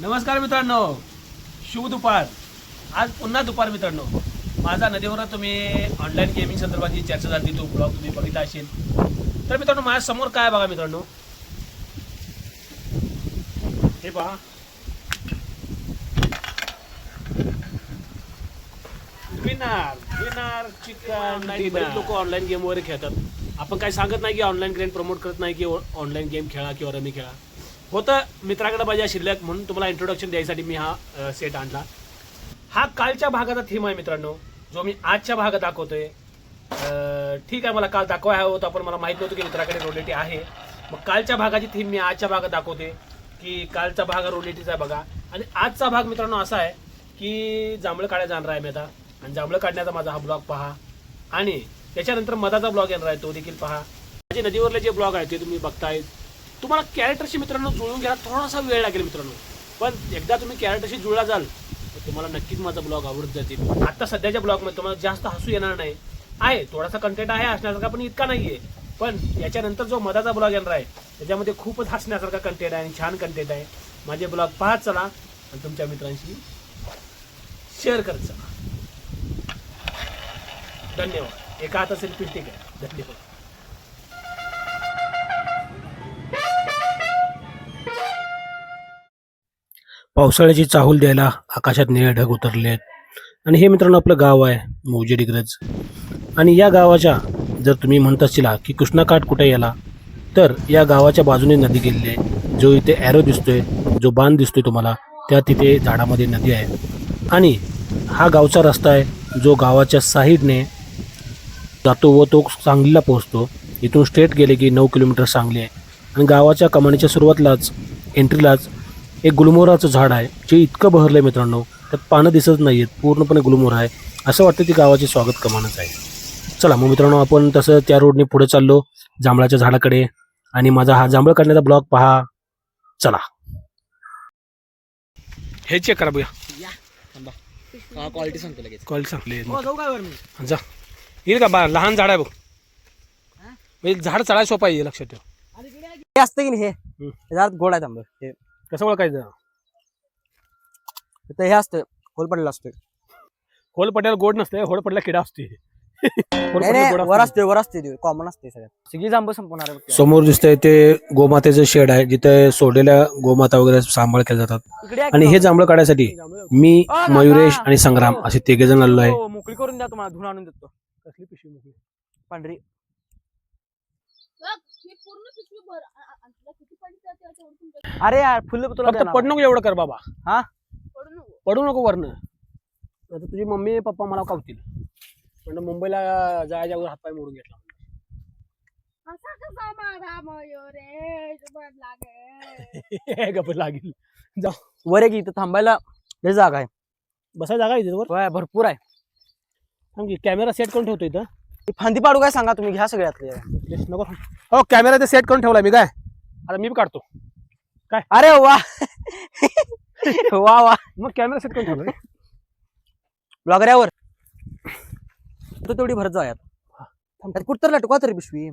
नमस्कार मित्रांनो. शुभ दुपार. आज पुन्हा दुपार मित्रांनो. माझा नदीवर तुम्ही ऑनलाईन गेमिंग संदर्भात जी चर्चा झाली तो ब्लॉग तुम्ही बघितला असेल. तर मित्रांनो माझ्यासमोर काय बघा मित्रांनो? हे पहा. विनार विनार चिकन बरेच लोक ऑनलाईन गेम वगैरे खेळतात. आपण काही सांगत नाही की ऑनलाईन गेम प्रमोट करत नाही की ऑनलाईन गेम खेळा किंवा रमी खेळा. होतं मित्राकडे माझ्या शिल्लक म्हणून तुम्हाला इंट्रोडक्शन द्यायसाठी मी हा सेट आणला. हा कालच्या भागाचा थीम आहे मित्रांनो. जो मी आजच्या भागात दाखवतोय. ठीक आहे मला काल दाखवाय हवं होतं पण मला माहीत नव्हतं की मित्राकडे रोलेटी आहे. मग कालच्या भागाची थीम मी आजच्या भागात दाखवते की कालचा भाग रोलेटीचा आहे बघा. आणि आजचा भाग मित्रांनो असा आहे की जांभळं काढायला जाणार आहे मी आता. आणि जांभळं काढण्याचा माझा हा ब्लॉग पहा. आणि त्याच्यानंतर मधाचा ब्लॉग येणार आहे तो देखील पहा. माझे नदीवरले जे ब्लॉग आहेत ते तुम्ही बघताय तुम्हाला कॅरेक्टरशी मित्रांनो जुळून घ्यायला थोडासा वेळ लागेल मित्रांनो. पण एकदा तुम्ही कॅरेक्टरशी जुळला जाल तर तुम्हाला नक्कीच माझा ब्लॉग आवडत जातील. आता सध्याच्या ब्लॉगमध्ये तुम्हाला जास्त हसू येणार नाही. आहे थोडासा कंटेंट आहे हसण्यासारखा पण इतका नाही आहे पण याच्यानंतर जो मधाचा ब्लॉग येणार आहे त्याच्यामध्ये खूपच हसण्यासारखा कंटेंट आहे आणि छान कंटेंट आहे. माझे ब्लॉग पाहत चला आणि तुमच्या मित्रांशी शेअर करत चला. धन्यवाद. एका हाताचे सेल्फी ठीक आहे धन्यवाद. पावसाळ्याची चाहूल द्यायला आकाशात निळे ढग उतरले आहेत आणि हे मित्रांनो आपलं गाव आहे मौजे डिग्रज. आणि या गावाच्या जर तुम्ही म्हणत असला की कृष्णाकाठ कुठे याला तर या गावाच्या बाजूने नदी गेलेली आहे. जो इथे ॲरो दिसतोय जो बांध दिसतोय तुम्हाला त्या तिथे झाडामध्ये नदी आहे. आणि हा गावचा रस्ता आहे जो गावाच्या साईडने जातो व तो सांगलीला पोहोचतो. इथून स्ट्रेट गेले की नऊ किलोमीटर सांगली आहे. आणि गावाच्या कमानीच्या सुरुवातीलाच एंट्रीलाच एक गुलमोहराचं झाड आहे. जे इतकं बहरलं आहे मित्रांनो त्यात पानं दिसत नाही आहेत पूर्णपणे गुलमोहर आहे. असं वाटतं ती गावाचे स्वागत कमानच आहे. चला मग मित्रांनो आपण तसं त्या रोडने पुढे चाललो जांभळाच्या झाडाकडे. आणि माझा हा जांभळ काढण्याचा ब्लॉग पहा. चला. हे चेक करा बघा हा क्वालिटी सांगतो लगेच. कॉल सांगले जाऊ काय वर मी जा. येईल का बा? लहान झाड आहे बघ. म्हणजे झाड चढायला सोपा आहे लक्षात ठेव. हे असतं की नाही हे. हे गोड आहे हे कसं ओळखायचं? तर हे असतं होल पडलेलं असतं होल पड्याला गोड नसते होल पडला किडा असते होल नाही पडल्याला नाही गोड वर असते. असते वर असते कॉमन असते सगळ्यात. सगळी जांब संपवणार आहे बघ. समोर दिसतंय ते गोमातेचं शेड आहे जिथे सोडलेल्या गोमाता वगैरे सांभाळ केल्या जातात. इकडे या की आणि हे जांभळं. जांभळं. काढण्यासाठी मी. मयुरेश आणि संग्राम असे तिघे जण आलेलो आहे. हो, मोकळी करून द्या तुम्हाला धुवून आणून देतो. कसली पिशवी पांढरी. ही पूर्ण पिशवी भर आ- आ- अरे यार फुलं तुला फक्त देणार. पड नको एवढं कर बाबा. पडू नको. पडू नको वरनं. आता तुझी मम्मी पप्पा मला कावतील. पण मुंबईला जायच्या अगोदर हातपाय मोडून घेतला असा कसा माझा लागेल. वर एक इथं थांबायला लय जागा आहे. बसा जागा इथे वर? होय, भरपूर आहे. की कॅमेरा सेट करून ठेवतो इथं. ही फांदी पाडू काय सांगा तुम्ही घ्या सगळ्यातले प्लीज नको हो कॅमेरा ते सेट करून ठेवला मी काय? आता मी बी काढतो. अरे वा. वा वा. मग कॅमेरा सेट करून ठेवला रे. ब्लॉगऱ्यावर. तू तेवढी भरत जाऊयात त्यात कुठं तर लटकवा तरी पिशवी.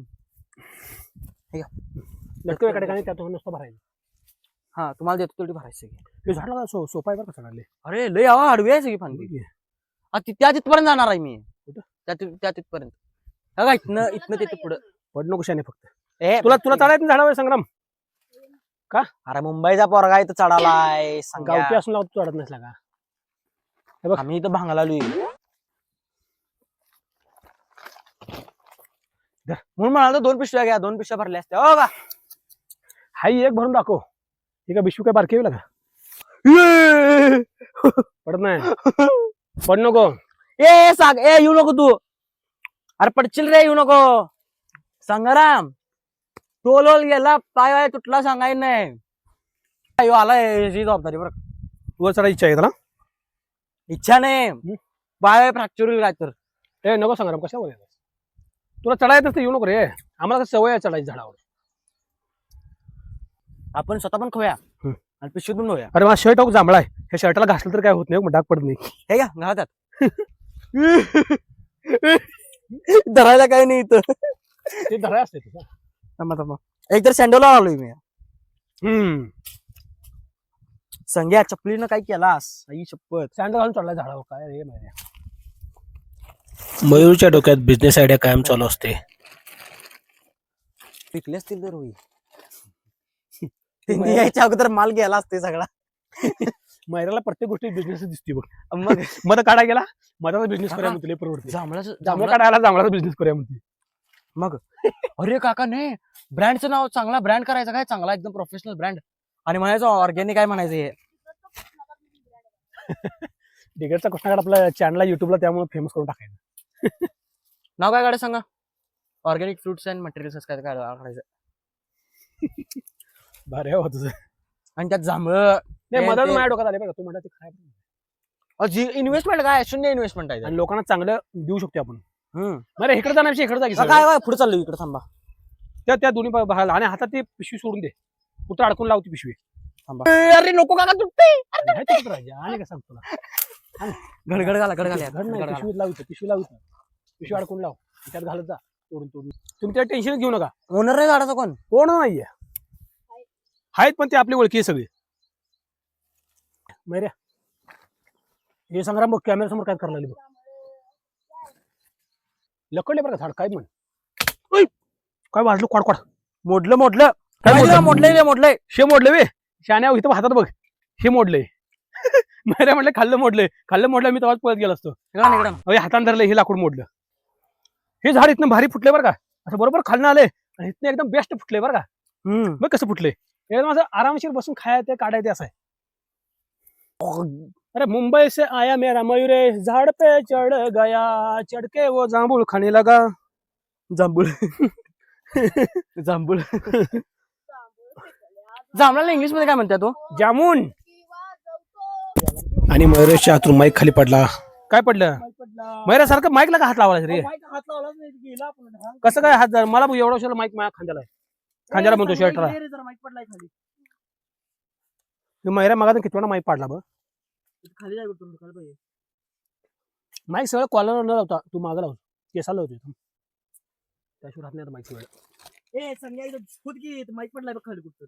लटकं एका ठिकाणी त्यातून नुसतं भरायचं. हा तुम्हाला देतो तेवढी भरायची सगळी. हे झाडला सो सोपा आहे बरं का सगळ्याले? अरे लय आवा आडवी आहे सगळी फांदी. आ, ती- त्या तिथपर्यंत जाणार आहे मी. कुठं? त्या ति- त्या तिथपर्यंत. हा का इथनं इथनं तिथं पुढं. पड नको शाने फक्त. ए, तुला तुला चढायचं झाडावर संग्राम. अरे मुंबईचा पोरगा इथं चढालाय सांगा. गावठी असून लावतो चढत नसला का? आम्ही इथं भांगला आलोय. म्हणून म्हणाल दोन पिशव्या घ्या दोन पिशव्या भरल्या असत्या. हो का? हाई एक भरून दाखव. ही का बिशू काय बारकी होईल का पडत नाही. पड नको. ए सांग ए येऊ नको तू. अरे पडशील रे येऊ नको. संग्राम टोलोल गेला पाय वाय तुटला सांगाय नाही. अयो आलाय ही जबाबदारी बरं तुला चढायची इच्छा आहे त्याला? इच्छा नाही. पाय वाय फ्रॅक्चर होईल काय तर ए नको संग्राम कशावर येतोस? तुला चढायचं तर येऊ नको रे. आम्हाला कसं सवय आहे चढायची झाडावर. आपण स्वतः पण खोया. हम्म. आणि पिशवीतून होया अरे माझा शर्ट अहो जांभळा आहे. ह्या शर्टाला घासलं तर काय होत नाही मग डाग पडत नाही. हे घ्या घालतात धरायला काय नाही इथं. ते धराय असते तुझं थांबा थांबा. एक तर सँडोला आलोय मी. हम्म. संग्या चपलीनं काय केलास? आई शपथ. सँडल घालून चढला झाडावर काय रे माहिती मयूरच्या डोक्यात बिझनेस आयडिया कायम चालू असते. पिकले असतील तर होई त्यांनी यायच्या अगोदर माल गेला असते सगळा. मैराला प्रत्येक गोष्टी बिझनेस दिसते बघ. मग? मध काढा गेला मधाचा बिझनेस. करूया म्हणते लय परवडते. जांभळाचं जांभळा जांभळा काढायला जांभळाचा बिझनेस करूया म्हणते. मग? अरे काका नाही. ब्रँडचं नाव चांगला ब्रँड करायचा काय? चांगला एकदम प्रोफेशनल ब्रँड आणि म्हणायचं ऑर्गॅनिक काय म्हणायचं हे. डिगरचा कृष्णागड आपल्या चॅनलला युट्यूबला त्यामुळे फेमस करून टाकायचं. नाव काय काढायचं सांगा? ऑर्गॅनिक फ्रुट्स अँड मटेरियल्स काय काय काढायचं भारी आहे हो तुझं. आणि त्यात जांभळ. नाही ते- मधात ते- माझ्या डोक्यात आले बघा तू म्हणता ते काय इन्व्हेस्टमेंट काय? शून्य इन्व्हेस्टमेंट आहे आणि लोकांना चांगलं देऊ शकतो आपण. बरं इकडे जाण्यापेक्षा इकडे जागी काय काय पुढे चाललो इकडे थांबा. त्या त्या दोन्ही बा- बघायला आणि हातात ते पिशवी सोडून दे. कुठं अडकून लावती पिशवी. अरे नको काका तुटते. नाही? आणि काय सांगतो तुला? गडगड घाला गड घाला घड नाही. पिशवीत लावतो पिशवी लावतो पिशवी अडकून लाव. त्यात घालत जा तोडून तोडून. तुम्ही त्या टेन्शन घेऊ नका. ओनर नाही झाडाचा कोण? कोण नाहीये. आहेत पण ते आपली ओळखी आहे सगळी. मैऱ्या हे संग्राम बघ कॅमेरा समोर काय करायला लागली बघ. लकडले बरं का झाड काय म्हण! काय वाजलं? क्वाड मोडलं मोडलं. मोडलं? मोडलंय रे मोडलंय. शे मोडले वे? शाण्या इथं हातात बघ. हे मोडले मैऱ्या म्हटलं खाल्लं मोडले खाल्लं मोडलं मी तेव्हाच पळत गेलो असतो. इकडं ना, इकडं ना. अरे हातान धरलं हे लाकूड मोडलं. हे झाड इथनं भारी फुटले बरं का. असं बरोबर खालनं आले आणि इथनं एकदम बेस्ट फुटले बरं का. हम्म. बघ कसं फुटले एकदम असं आरामशीर बसून खायचे काढायचे असं आहे. अरे मुंबई से आया मेरा मयूरे झाड पे चढ़ गया चढ़ के वो जांबूल खाने लगा। जांभूळ जांभूळ जांभळाला इंग्लिशमध्ये काय म्हणतात तो? जामून। आणि मयुरेशच्या हातून माईक खाली पडला. काय पडलं? मयुरासारखं माईकला का हात लावायला रे? कसं काय हात झाला? मला एवढा वर्षाला माईक माझ्या खांद्याला. आहे खांद्याला म्हणतो शर्टला. मैरा मागा किती माईक पाडला बघ माईक सगळं कॉलर न लावता. तू मागं लाव. केसाला लावतोय थांब. त्याशिवाय राहत नाही माईक वेळ ए संध्या इथं खुद की इथं माईक पडलाय बघ खाली कुठं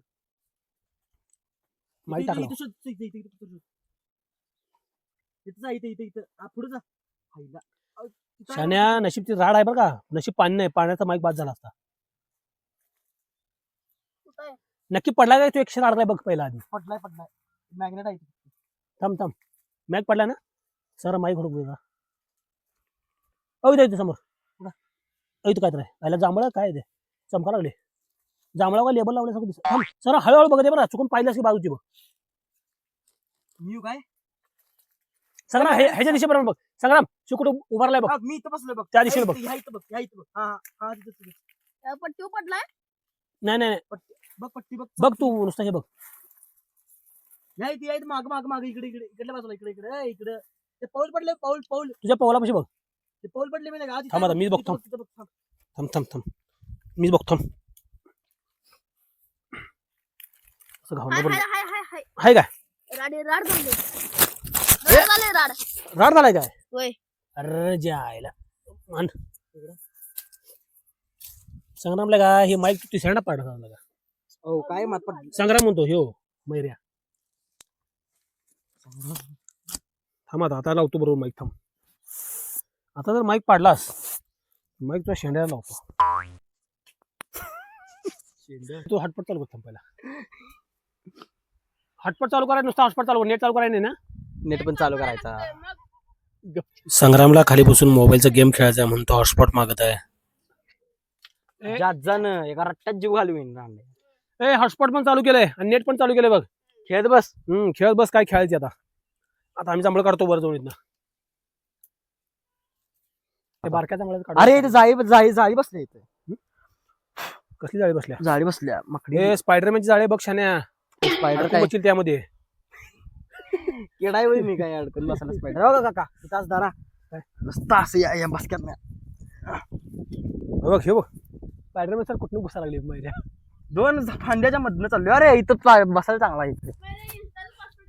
माईक टाकला इथं शोध, इथं, इथं, इथं, इथं शोध. इथं जा इथं इथं इथं. आ, पुढं जा. हायला. तिथं आहे शान्या नशीबची राड आहे बरं का. नशीब पाणी नाही. पाण्याचा माईक बाद झाला असता. कुठं आहे? नक्की पडला काय तू एकशे अडलाय बघ पहिला आधी. पडलाय पडलाय. मॅग्नेट आहे इथं. थांब थांब. मॅक पडला ना? सर हुडक बघा अहो इथं इथं समोर. अहो इथं काय तर आहे जांभळा? काय ते? चमका लागले. जांभळा काय लेबल लावलं सगळं दिसत थांब. सर हळूहळू बघते बरं. चुकून पाहिल्यास की बाजूची बघ. मी काय? संग्राम हे ह्याच्या दिशे बरोबर बघ संग्राम शिकुट उभारलाय बघ. हा, मी इथं बसलोय बघ. त्या दिशेला बघ. ह्या इथं बघ ह्या इथं बघ. हा हा, हा तिथं तिथं. पडलाय नाही नाही नाही. बघ पट्टी बघ. बघ तू नुसतं हे बघ. इथे ह्या इथं माग माग माग इकडे इकडे इकडल्या बाजूला इकडे इकडे ए, इकडे. ते पाऊल पडले पाऊल पाऊल. तुझ्या पवलापाशी बघ. ते पाऊल पडले मी नाही थांब आता, मीच बघतो. थांब. थांब थांब थांब. मीच बघतो थांब. असं घावलं हाय बरं हाय हाय हाय हाय. आहे काय? राडे राड झाले. राड झाले राड. राड झालाय काय? होय. अरे जायला. मान संग्रामला का हे माईक तिसऱ्यांदा पाडला सांगला का? हो काय मात पडली? संग्राम म्हणतो ह्यो मैऱ्या. थांब आता आता लावतो बरोबर माईक थांब. आता जर माईक पाडलास माईक तुझ्या शेंड्याला लावतो. तू हटपट चालू कर थांब पहिला. हटपट चालू करायचं नुसतं हॉटपट चालू नेट चालू करायचं नाही ना? नेट पण चालू करायचा. संग्रामला खाली बसून मोबाईलचा गेम खेळायचा म्हणून तो हॉटस्पॉट मागत आहे. जात जाण एका रट्ट्यात जीव घालवीन रांडे ए हॉटस्पॉट पण चालू केलंय आणि नेट पण चालू केलंय बघ. खेळत बस. हम्म खेळत बस काय खेळायची आता. आता आम्ही जांभळ काढतो वर जाऊन इथनं ते बारक्या जांभळाचं काढू. अरे इथे जाळी जाळी जाळी बसली इथे. कसली जाळी बसल्या? जाळी बसल्या मकडी. हे स्पायडरमॅनची जाळी बघ शान्या. स्पायडर काय? बसशील त्यामध्ये. केडाय मी काय अडकून बसायला स्पायडर. हो का काका? तिथं दारा नुसतं असं या या बसक्यात नाही हे बघ हे बघ. स्पायडरमॅन सर कुठून घुसा लागली? मैऱ्या. दोन फांद्याच्या मधनं चाललोय. अरे इथं चा- बसायला चांगला आहे इथे.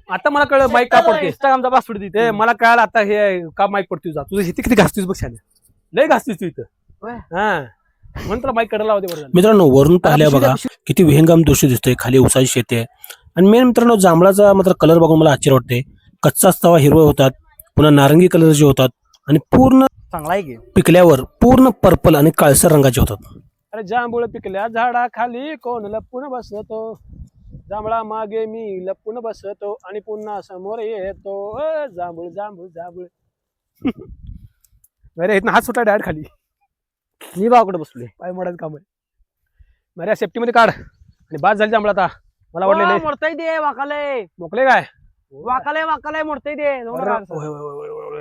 आता मला कळलं माईक का पडते इंस्टाग्रामचा पासवर्ड ते. तिथे मला कळालं आता हे का माईक पडतोय जा तुझं इथे किती घासतोस बघ शान्या. लय घासतोस तू इथं. होय. हा. म्हणून माईक कडला लावते बरोबर मित्रांनो वरून पाहिल्या बघा किती विहंगम दृश्य दिसतंय खाली उसाची शेती आहे. आणि मेन मित्रांनो जांभळाचा मात्र कलर बघून मला आश्चर्य वाटते कच्चा असतावा हिरवे होतात पुन्हा नारंगी कलरचे होतात आणि पूर्ण चांगला आहे की. पिकल्यावर पूर्ण पर्पल आणि काळसर रंगाचे होतात. अरे जांभूळ पिकल्या झाडा खाली कोण लपून बसतो? जांभळा मागे मी लपून बसतो आणि पुन्हा समोर येतो. जांभूळ जांभूळ जांभूळ. अरे इथं हात सुटला डायरेक्ट खाली. मी बाकडे बसलोय. पाय मोडायचं काम आहे अरे सेफ्टीमध्ये काढ. आणि बाद झाली जांभळा आता. मला वाटलेलं मोडताय ते वाकाले मोकले काय? वाकाले वाकाले मोडताय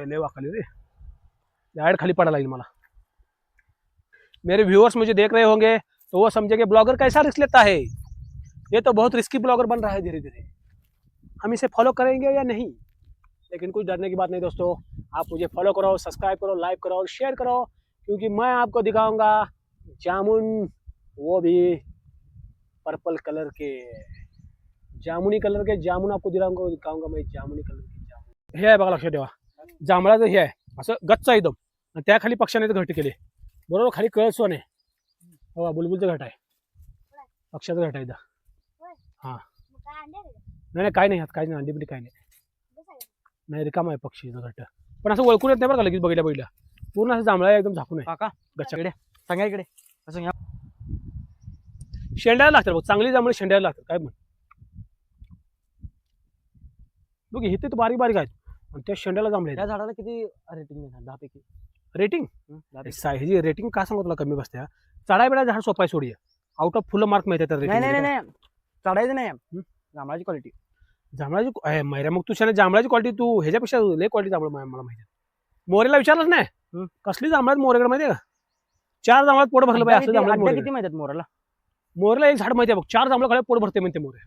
लय वाखाली रे. डायरेक्ट खाली पड़ा लागेल मला. मेरे व्यूअर्स मुझे देख रहे होंगे तो वो समझेंगे ब्लॉगर कैसा रिस्क लेता है? ये तो बहुत रिस्की ब्लॉगर बन रहा है धीरे धीरे हम इसे फॉलो करेंगे या नहीं? लेकिन कुछ डरने की बात नहीं दोस्तों, आप मुझे फॉलो करो सब्सक्राइब करो लाइक करो और शेयर करो क्योंकि मैं आपको दिखाऊँगा जामुन, वो भी पर्पल कलर के। जामुनी कलर के जामुन आपको दिखाऊँगा दिखाऊँगा मैं जामुनी कलर के जामुन। हे आहे बघा लक्षात ठेवा जांभळाचं हे आहे असं गच्च एकदम। आणि त्याखाली पक्षाने ते घट केले. बरोबर खाली कळसोन आहे हो बुलबुलचं घट आहे. पक्षाचं घट आहे का? नाही नाही काय नाही काय नाही अंडी बिंडी काय नाही? नाही रिकाम आहे पक्षी घट पण असं ओळखून येत नाही बरं का लगेच बघितल्या बघितल्या पूर्ण असं जांभळा आहे, एकदम झाकून आहे. काका गच्चा इकडे सांगा इकडे. असं घ्या. शेंड्याला लागतात बघ चांगली जांभळी शेंड्याला लागतात काय म्हण. बघ हे तर बारीक बारीक आहेत. आणि त्या शेंड्याला जांभळे त्या झाडाला किती रेटिंग दहा पैकी रेटिंग हं. ह्याची रेटिंग का सांगतो तुला कमी बसत्या? चढाय बेडा झाड सोपाय सोडी. आउट ऑफ फुलं मार्क माहिती तर नाही नाही नाही नाही. चढायचं नाही? जांभळाची क्वालिटी जांभळाची अय, मैऱ्या मग तू शाने जांभळाची क्वालिटी तू ह्याच्यापेक्षा लय क्वालिटी जांभळ मला मला माहिती आहे. मोरेला विचारलंच नाही. कसली जांभळात मोरेकडे माहिती आहे का? चार जांभळात पोट भरलं पाहिजे असं जांभळात किती माहिती मोराला? मोरेला एक झाड माहिती आहे बघ चार जांभळं खाल्या पोट भरते म्हणते मोरे.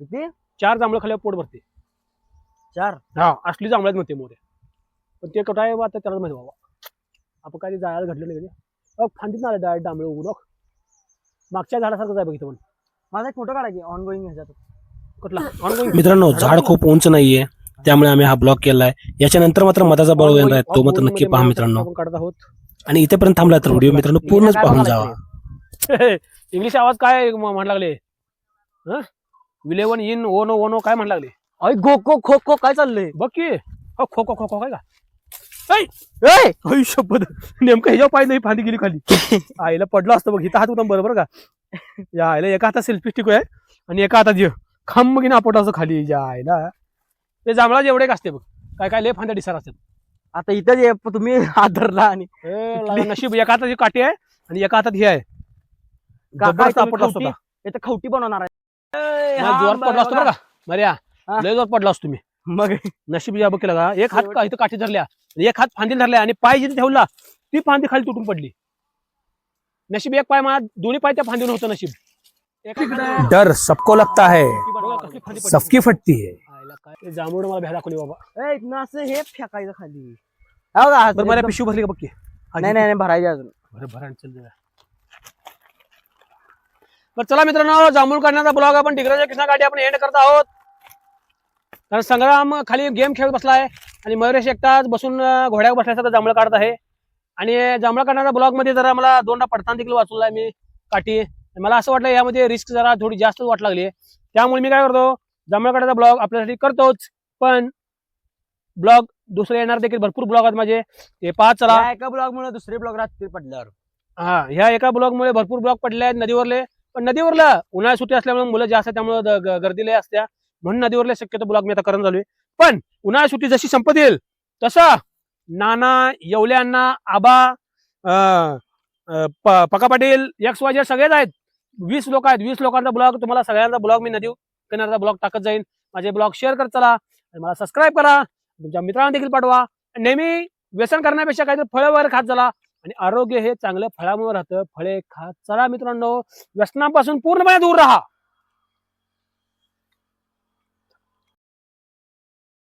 किती? चार जांभळं खाल्या पोट भरते. चार? हा असली जांभळात म्हणते मोरे. पण ते कुठं आहे बा आता त्याला माहिती बाबा. आपण काही जायला घडलं नाही कधी अहो फांदीत ना डायरेक्ट डांबळे बघ. मागच्या झाडासारखंच आहे बघितलं पण. माझा एक फोटो काढायची ऑन गोईंग ह्याच्यात. कुठला? मित्रांनो झाड खूप उंच नाहीये त्यामुळे आम्ही हा ब्लॉग केलाय. याच्यानंतर मात्र मताचा ब्लॉग येणार आहे तो मात्र नक्की पहा मित्रांनो. आपण काढत आहोत. आणि इथेपर्यंत थांबला तर व्हिडिओ मित्रांनो पूर्णच पाहून जावा. इंग्लिश आवाज काय म्हण लागले? विलेवन इन ओनो ओनो काय म्हण लागले? अय गो खो खो खो काय चाललंय? बघ की. खो खो खो खो काय का? शपथ नेमकं ह्याच्या पाय नाही फांदी गेली खाली. आईला पडलं असतं बघ इथं हात होता बरोबर का. या आईला एका हातात सेल्फी स्टिक आहे आणि एका हातात ये खम की नापट असं खाली या आईला. ते जांभळा जेवढे असते बघ. काय काय लय फांद्या डिसार असतात. आता इथं जे तुम्ही हात धरला आणि नशीब एका हातात काठी आहे आणि एका हातात ही आहे. आपट असतो खवटी- का इथं खवटी बनवणार आहे. जोरात पडला असतो बरं का. मर्या. लय जोरात पडला असतो तुम्ही. मग नशीब या बघ केला का एक हात का इथं काठी धरल्या एक हात फांदी धरल्या आणि पाय जिथे ठेवला ती फांदी खाली तुटून पडली. नशीब एक पाय माझा दोन्ही पाय त्या फांदीवर होतं नशीब. डर सबको लगता है। सबकी फटती है। जांभूळ मला भ्या दाखवली बाबा. ए, इथनं असं हे फेकायचं खाली. हो? बरं मला पिशवी भरली का बघ नाही नाही नाही, भरायचे अजून. बरं चल जरा. बरं चला मित्रांनो जांभूळ काढण्याचा ब्लॉग आपण डिग्रजच्या कृष्णा गाडी आपण एंड करत आहोत. कारण संग्राम खाली गेम खेळत बसलाय आणि मयुरेश एकटाच बसून घोड्यावर बसल्यासारखं जांभळ काढत आहे. आणि जांभळ काढण्याच्या ब्लॉगमध्ये जरा मला दोनदा पडताना देखील वाचवलाय मी काठी. मला असं वाटलं यामध्ये रिस्क जरा थोडी जास्त वाट लागली त्यामुळे मी काय करतो जांभळ काढायचा ब्लॉग आपल्यासाठी करतोच पण ब्लॉग दुसरे येणार देखील भरपूर ब्लॉग आहेत माझे. ते पाच चला. एका ब्लॉग मुळे दुसरे ब्लॉग रात्री पडल्यावर. हा ह्या एका ब्लॉग मुळे भरपूर ब्लॉग पडले आहेत नदीवरले. पण नदीवरला उन्हाळ्यात सुट्टी असल्यामुळे मुलं जास्त त्यामुळे द- ग- गर्दी लय असत्या. म्हणून नदीवरले शक्यतो ब्लॉग मी आता करून झालोय पण उन्हाळा सुट्टी जशी संपत येईल तसं नाना येवल्यांना आबा अं, पका पाटील एक्स वाय सगळेच आहेत. वीस लोक आहेत. वीस लोकांचा ब्लॉग तुम्हाला सगळ्यांचा ब्लॉग मी नदी किनारचा ब्लॉग टाकत जाईन. माझे ब्लॉग शेअर करत चला. आणि मला सबस्क्राईब करा. तुमच्या मित्रांना देखील पाठवा. नेहमी व्यसन करण्यापेक्षा काहीतरी फळं वगैरे खात चला. आणि आरोग्य हे चांगलं फळामुळे राहतं. फळे खात चला मित्रांनो. व्यसनापासून पूर्णपणे दूर राहा.